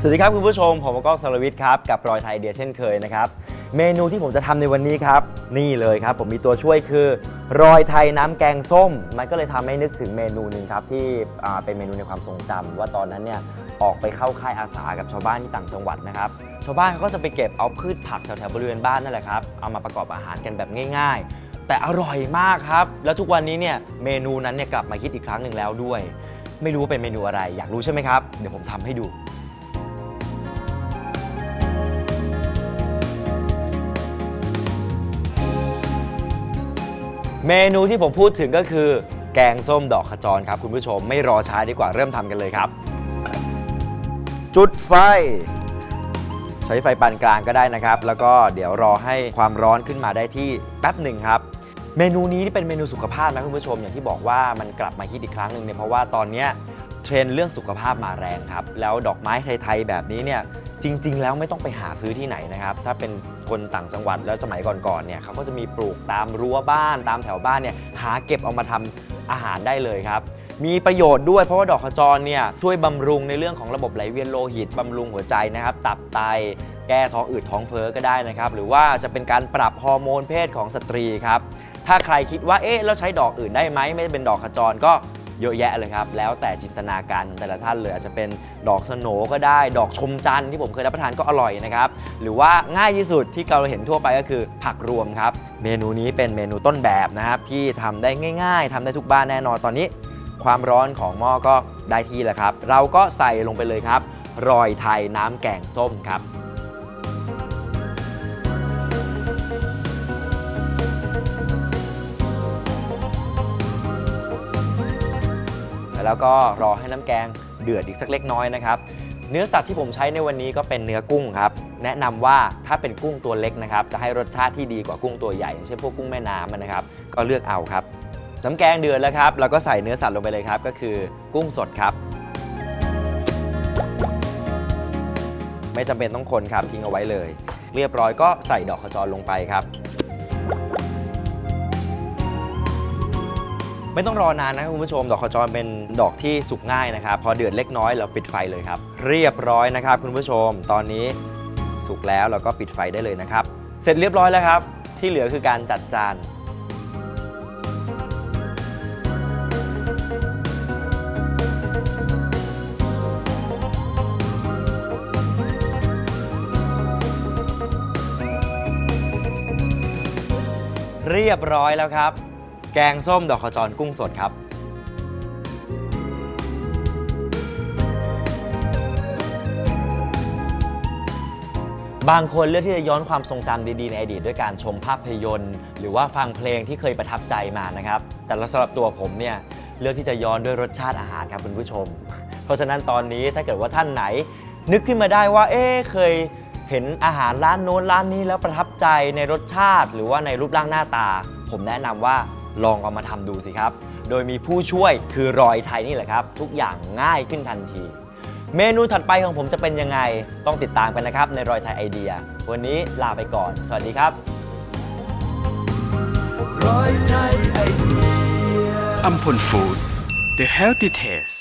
สวัสดีครับคุณผู้ชม ผมก้องสรวิทย์ครับ กับรอยไทยเดียเช่นเคยนะครับ เมนูที่ผมจะทำในวันนี้ครับ นี่เลยครับ ผมมีตัวช่วยคือ รอยไทยน้ำแกงส้ม มันก็เลยทำให้นึกถึงเมนูหนึ่งครับ ที่เป็นเมนูในความทรงจำว่าตอนนั้นเนี่ยออกไปเข้าค่ายอาสากับชาวบ้านที่ต่างจังหวัดนะครับชาวบ้านเขาก็จะไปเก็บเอาพืชผักแถวๆบริเวณบ้านนั่นแหละครับเอามาประกอบอาหารกันแบบง่าย ๆ แต่อร่อยมากครับ แล้วทุกวันนี้เนี่ยเมนูนั้นเนี่ยกลับมาคิดอีกครั้งหนึ่งแล้วด้วย ไม่รู้ว่าเป็นเมนูอะไรอยากรู้ใช่ไหมครับเดี๋ยวผมทำให้ดู เมนูที่ผมพูดถึงก็คือ แกงส้มดอกขจรครับคุณผู้ชมไม่รอช้าดีกว่าเริ่มทำกันเลยครับ จุดไฟ ใช้ไฟปานกลางก็ได้นะครับ แล้วก็เดี๋ยวรอให้ความร้อนขึ้นมาได้ที่แป๊บหนึ่งครับ เมนูนี้นี่เป็นเมนูสุขภาพนะคุณผู้ชมอย่างที่บอกว่ามันกลับมาฮิตอีกครั้งหนึ่งเนี่ยเพราะว่าตอนเนี้ยเทรนด์เรื่องสุขภาพมาแรงครับ แล้วดอกไม้ไทยๆแบบนี้เนี่ย จริง ๆ แล้วไม่ต้องไปหาซื้อที่ไหนนะครับ ถ้าเป็นคนต่างจังหวัดแล้วสมัยก่อนๆเนี่ยเขาก็จะมีปลูกตามรั้วบ้านตามแถวบ้านเนี่ยหาเก็บเอามาทำอาหารได้เลยครับ มีประโยชน์ด้วยเพราะว่าดอกขจรเนี่ยช่วยบำรุงในเรื่องของระบบไหลเวียนโลหิตบำรุงหัวใจนะครับ ตับไต แก้ท้องอืดท้องเฟ้อก็ได้นะครับ หรือว่าจะเป็นการปรับฮอร์โมนเพศของสตรีครับ ถ้าใครคิดว่าเอ๊ะแล้วใช้ดอกอื่นได้ไหมไม่ได้เป็นดอกขจรก็ เยอะแยะเลยครับ แล้วแต่จินตนาการของแต่ละท่านเลยอาจจะเป็นดอกสโหนก็ได้ ดอกชมจันทร์ที่ผมเคยรับประทานก็อร่อยนะครับ หรือว่าง่ายที่สุดที่เราเห็นทั่วไปก็คือผักรวมครับ เมนูนี้เป็นเมนูต้นแบบนะครับที่ทำได้ง่าย ๆทำได้ทุกบ้านแน่นอนตอนนี้ ความร้อนของหม้อก็ได้ที่แล้วครับ เราก็ใส่ลงไปเลยครับรอยไทยน้ำแกงส้มครับ แล้วก็รอให้น้ำแกงเดือดอีกสักเล็กน้อยนะครับ เนื้อสัตว์ที่ผมใช้ในวันนี้ก็เป็นเนื้อกุ้งครับ แนะนำว่าถ้าเป็นกุ้งตัวเล็กนะครับ จะให้รสชาติที่ดีกว่ากุ้งตัวใหญ่อย่างเช่นพวกกุ้งแม่น้ำนะครับ ก็เลือกเอาครับ น้ำแกงเดือดแล้วครับ เราก็ใส่เนื้อสัตว์ลงไปเลยครับ ก็คือกุ้งสดครับ ไม่จำเป็นต้องคนครับทิ้งเอาไว้เลย เรียบร้อยก็ใส่ดอกขจรลงไปครับ ไม่ต้องรอนานนะครับคุณผู้ชม ดอกขจรเป็นดอกที่สุกง่ายนะครับ พอเดือดเล็กน้อยเราปิดไฟเลยครับ เรียบร้อยนะครับ คุณผู้ชม ตอนนี้สุกแล้วเราก็ปิดไฟได้เลยนะครับ เสร็จเรียบร้อยแล้วครับ ที่เหลือคือการจัดจานเรียบร้อยแล้วครับ แกงส้มดอกขจรกุ้งสดครับ บางคนเลือกที่จะย้อนความทรงจำดีๆ ในอดีตด้วยการชมภาพยนตร์ หรือว่าฟังเพลงที่เคยประทับใจมานะครับ แต่สำหรับตัวผมเนี่ยเลือกที่จะย้อนด้วยรสชาติอาหารครับคุณผู้ชม เพราะฉะนั้นตอนนี้ถ้าเกิดว่าท่านไหน นึกขึ้นมาได้ว่า เอ๊ะเคยเห็นอาหารร้านโน้นร้านนี้แล้วประทับใจในรสชาติ หรือว่าในรูปร่างหน้าตา ผมแนะนำว่า ลองเอามาทำดูสิครับ โดยมีผู้ช่วยคือรอยไทยนี่แหละครับ ทุกอย่างง่ายขึ้นทันที เมนูถัดไปของผมจะเป็นยังไง ต้องติดตามกันนะครับในรอยไทยไอเดีย วันนี้ลาไปก่อน สวัสดีครับรอยไทยไอเดียอัมพลฟู้ด The Healthy Taste